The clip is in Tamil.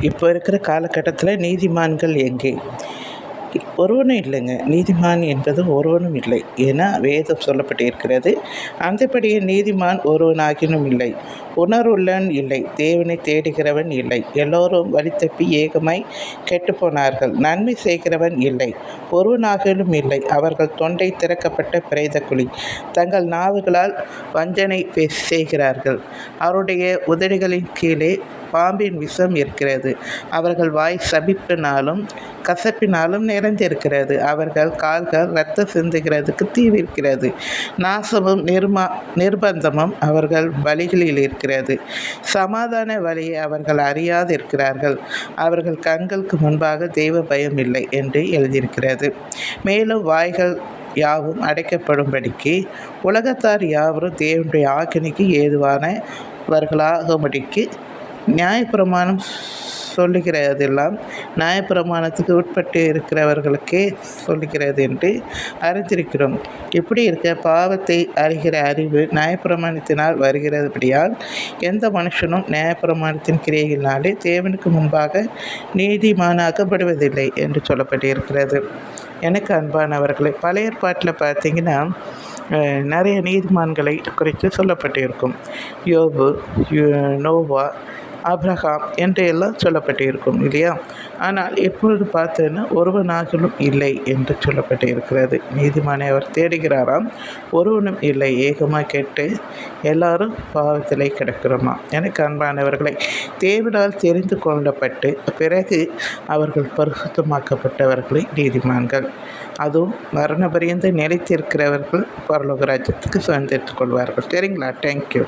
இப்போ இருக்கிற காலகட்டத்தில் நீதிமான்கள் எங்கே? ஒருவனும் இல்லைங்க. நீதிமான் என்பது ஒருவனும் இல்லை. ஏன்னா வேதம் சொல்லப்பட்டிருக்கிறது அந்தபடியே நீதிமான் ஒருவனாகினும் இல்லை. உணர்வுள்ளன் இல்லை. தேவனை தேடுகிறவன் இல்லை. எல்லோரும் வழி தப்பி ஏகமாய் கெட்டுப்போனார்கள். நன்மை செய்கிறவன் இல்லை. ஒருவனாகிலும் இல்லை. அவர்கள் தொண்டை திறக்கப்பட்ட பிரேத குழி. தங்கள் நாவுகளால் வஞ்சனை பே- செய்கிறார்கள். அவருடைய உதடுகளின் கீழே பாம்பின் விஷம் இருக்கிறது. அவர்கள் வாய் சபிப்பினாலும் கசப்பினாலும் நிறைந்திருக்கிறது. அவர்கள் கால்கள் இரத்த சிந்துகிறதுக்கு தீவிருக்கிறது நாசமும் நிர்மா நிர்பந்தமும் அவர்கள் வழிகளில் இருக்கிறது. சமாதான வழியை அவர்கள் அறியாது இருக்கிறார்கள் அவர்கள் கண்களுக்கு முன்பாக தெய்வ பயம் இல்லை என்று எழுதியிருக்கிறது. மேலும் வாய்கள் யாவும் அடைக்கப்படும்படிக்கு உலகத்தார் யாவரும் தேவனுடைய ஆக்கினிக்கு ஏதுவானவர்களாகும்படிக்கு நியாயப்பிரமாணம் சொல்லுகிறதெல்லாம் நியாயப்பிரமாணத்துக்கு உட்பட்டு இருக்கிறவர்களுக்கே சொல்லுகிறது என்று அறிந்திருக்கிறோம். இப்படி இருக்க பாவத்தை அறிகிற அறிவு நியாயப்பிரமாணத்தினால் வருகிறபடியால் எந்த மனுஷனும் நியாயப்பிரமாணத்தின் கிரியையினாலே தேவனுக்கு முன்பாக நீதிமானாக்கப்படுவதில்லை என்று சொல்லப்பட்டிருக்கிறது. எனக்கு அன்பானவர்களை பழைய ஏற்பாட்டில் பார்த்தீங்கன்னா நிறைய நீதிமான்களை குறித்து சொல்லப்பட்டிருக்கும். யோபு யோ- நோவா அப்ரஹாம் என்று எல்லாம் சொல்லப்பட்டிருக்கும் இல்லையா? ஆனால் எப்பொழுது பார்த்தேன்னா ஒருவனாகலும் இல்லை என்று சொல்லப்பட்டிருக்கிறது. நீதிமானை அவர் தேடுகிறாராம் ஒருவனும் இல்லை. ஏகமாக கேட்டு எல்லாரும் பாவத்திலே கிடக்கிறோமா? எனக்கு அன்பானவர்களை தேவனால் தெரிந்து கொள்ளப்பட்டு பிறகு அவர்கள் பரிசுத்தமாக்கப்பட்டவர்களை நீதிமான்கள். அதுவும் மரண பரியந்த நிலைத்திருக்கிறவர்கள் பரலோக ராஜ்யத்துக்கு சுதந்திரத்துக் கொள்வார்கள். சரிங்களா தேங்க்யூ